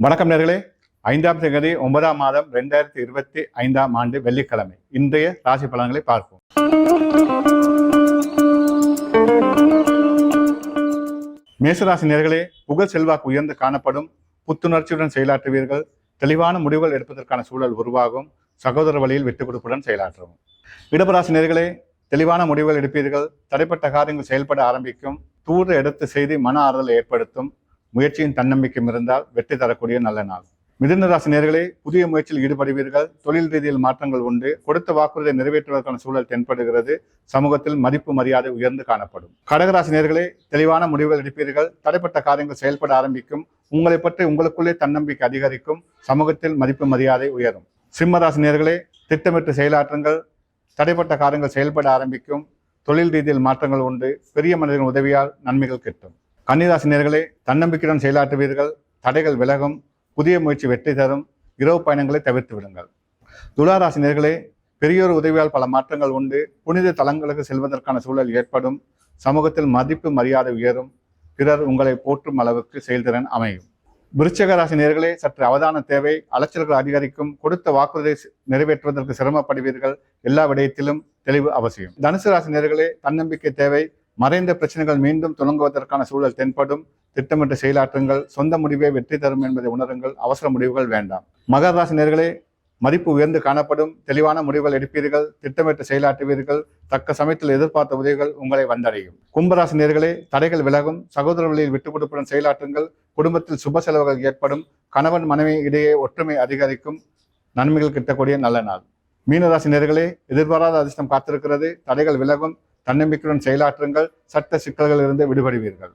வணக்கம் நேர்களே. ஐந்தாம் தேதி ஒன்பதாம் மாதம் ரெண்டாயிரத்தி இருபத்தி ஐந்தாம் ஆண்டு வெள்ளிக்கிழமை. இன்றைய ராசி பலன்களை பார்ப்போம். மேசராசி நேர்களே புகழ் செல்வாக்கு உயர்ந்து காணப்படும் புத்துணர்ச்சியுடன் செயலாற்றுவீர்கள் தெளிவான முடிவுகள் எடுப்பதற்கான சூழல் உருவாகும் சகோதர வழியில் விட்டுக் கொடுப்புடன் செயலாற்றவும். இடபராசி நேர்களே தெளிவான முடிவுகள் எடுப்பீர்கள் தடைப்பட்ட காரியங்கள் செயல்பட ஆரம்பிக்கும் தூர எடுத்து செய்தி மன ஆறுதலை ஏற்படுத்தும் முயற்சியின் தன்னம்பிக்கையும் இருந்தால் வெற்றி தரக்கூடிய நல்ல நாள். மிதுன ராசி நேர்களே புதிய முயற்சியில் ஈடுபடுவீர்கள். தொழில் ரீதியில் மாற்றங்கள் உண்டு. கொடுத்த வாக்குறுதியை நிறைவேற்றுவதற்கான சூழல் தென்படுகிறது. சமூகத்தில் மதிப்பு மரியாதை உயர்ந்து காணப்படும். கடகராசி நேர்களே தெளிவான முடிவுகள் எடுப்பீர்கள். தடைப்பட்ட காரியங்கள் செயல்பட ஆரம்பிக்கும். உங்களை பற்றி உங்களுக்குள்ளே தன்னம்பிக்கை அதிகரிக்கும். சமூகத்தில் மதிப்பு மரியாதை உயரும். சிம்மராசி நேர்களே திட்டமிட்டு செயலாற்றுங்கள். தடைப்பட்ட காரியங்கள் செயல்பட ஆரம்பிக்கும். தொழில் ரீதியில் மாற்றங்கள் உண்டு. பெரிய மனிதர்கள் உதவியால் நன்மைகள் கிட்டும். கன்னிராசினியர்களே தன்னம்பிக்கையுடன் செயலாற்றுவீர்கள். தடைகள் விலகும். புதிய முயற்சி வெற்றி தரும். இரவு பயணங்களை தவிர்த்து விடுங்கள். துளாராசினியர்களே பெரியோர் உதவியால் பல மாற்றங்கள் உண்டு. புனித தலங்களுக்கு செல்வதற்கான சூழல் ஏற்படும். சமூகத்தில் மதிப்பு மரியாதை உயரும். பிறர் உங்களை போற்றும் அளவுக்கு செயல்திறன் அமையும். விருச்சக ராசி நேர்களே சற்று அவதான தேவை. அலைச்சல்கள் அதிகரிக்கும். கொடுத்த வாக்குறுதியை நிறைவேற்றுவதற்கு சிரமப்படுவீர்கள். எல்லா விடயத்திலும் தெளிவு அவசியம். தனுசு ராசி நேர்களே தன்னம்பிக்கை தேவை. மறைந்த பிரச்சனைகள் மீண்டும் தொடங்குவதற்கான சூழல் தென்படும். திட்டமிட்டு செயலாற்றுங்கள் சொந்த முடிவே வெற்றி தரும் என்பதை உணருங்கள். அவசர முடிவுகள் வேண்டாம். மகர ராசி நேர்களே மதிப்பு உயர்ந்து காணப்படும். தெளிவான முடிவுகள் எடுப்பீர்கள். திட்டமிட்டு செயலாற்றுவீர்கள். தக்க சமயத்தில் எதிர்பார்த்த உதவிகள் உங்களை வந்தடையும். கும்பராசி நேர்களே தடைகள் விலகும். சகோதர வழியில் விட்டு கொடுப்புடன் செயலாற்றுங்கள். குடும்பத்தில் சுப செலவுகள் ஏற்படும். கணவன் மனைவி இடையே ஒற்றுமை அதிகரிக்கும். நன்மைகள் கிட்டக்கூடிய நல்ல நாள். மீனராசி நேர்களே எதிர்பாராத அதிர்ஷ்டம் காத்திருக்கிறது. தடைகள் விலகும். தன்னம்பிக்கையுடன் செயலாற்றுங்கள். சட்ட சிக்கல்களிலிருந்து விடுபடுவீர்கள்.